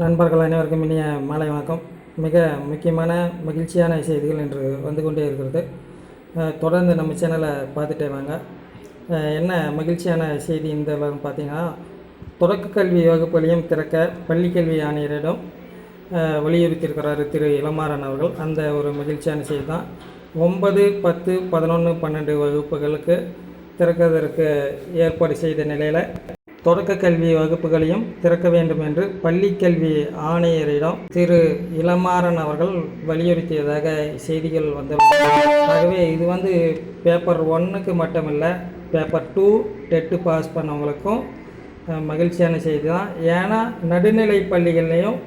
நண்பர்கள் அனைவருக்கும் இனிய மாலை வணக்கம். மிக முக்கியமான மகிழ்ச்சியான செய்திகள் இன்று வந்து கொண்டே இருக்கிறது. தொடர்ந்து நம்ம சேனலை பார்த்துட்டே வாங்க. என்ன மகிழ்ச்சியான செய்தி இந்த வாரம் பார்த்தீங்கன்னா தொடக்க கல்வி வகுப்புகளையும் திறக்க பள்ளி கல்வி ஆணையரிடம் வலியுறுத்தியிருக்கிறார் வலியுறுத்தியிருக்கிறாரு திரு இளமாறன் அவர்கள். அந்த ஒரு மகிழ்ச்சியான செய்தி தான். ஒன்பது பத்து பதினொன்று பன்னெண்டு வகுப்புகளுக்கு திறக்கிறதற்கு ஏற்பாடு செய்த நிலையில் தொடக்க கல்வி வகுப்புகளையும் திறக்க வேண்டும் என்று பள்ளி கல்வி ஆணையரிடம் திரு இளமாறன் அவர்கள் வலியுறுத்தியதாக செய்திகள் வந்துள்ளன ஆகவே இது வந்து பேப்பர் ஒன்னுக்கு மட்டுமில்லை பேப்பர் டூ டெட்டு பாஸ் பண்ணவங்களுக்கும் மகிழ்ச்சியான செய்தி தான் ஏன்னா நடுநிலை பள்ளிகள்லேயும்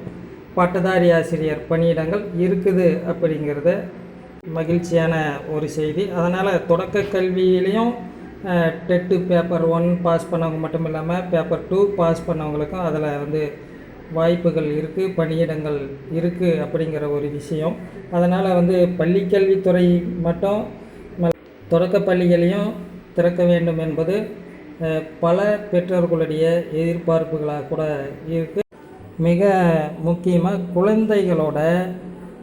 பட்டதாரி ஆசிரியர் பணியிடங்கள் இருக்குது அப்படிங்கிறது மகிழ்ச்சியான ஒரு செய்தி. அதனால் தொடக்க கல்வியிலையும் டெட்டு பேப்பர் ஒன் பாஸ் பண்ணவங்க மட்டும் இல்லாமல் பேப்பர் டூ பாஸ் பண்ணவங்களுக்கும் அதில் வந்து வாய்ப்புகள் இருக்குது பணியிடங்கள் இருக்குது அப்படிங்கிற ஒரு விஷயம். அதனால் வந்து பள்ளிக்கல்வித்துறை மட்டும் தொடக்கப் தொடக்க பள்ளிகளையும் திறக்க வேண்டும் என்பது பல பெற்றோர்களுடைய எதிர்பார்ப்புகளாக கூட இருக்குது மிக முக்கியமாக குழந்தைகளோட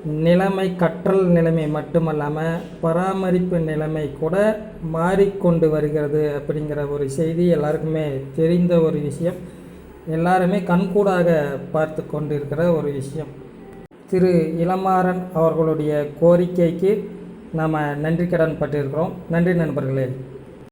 நிலைமை கற்றல் நிலைமை மட்டுமல்லாமல் பராமரிப்பு நிலைமை கூட மாறிக்கொண்டு வருகிறது அப்படிங்கிற ஒரு செய்தி எல்லாருக்குமே தெரிந்த ஒரு விஷயம். எல்லாருமே கண்கூடாக பார்த்து கொண்டு இருக்கிற ஒரு விஷயம். திரு இளமாறன் அவர்களுடைய கோரிக்கைக்கு நாம் நன்றி கடன் பட்டிருக்கிறோம். நன்றி நண்பர்களே.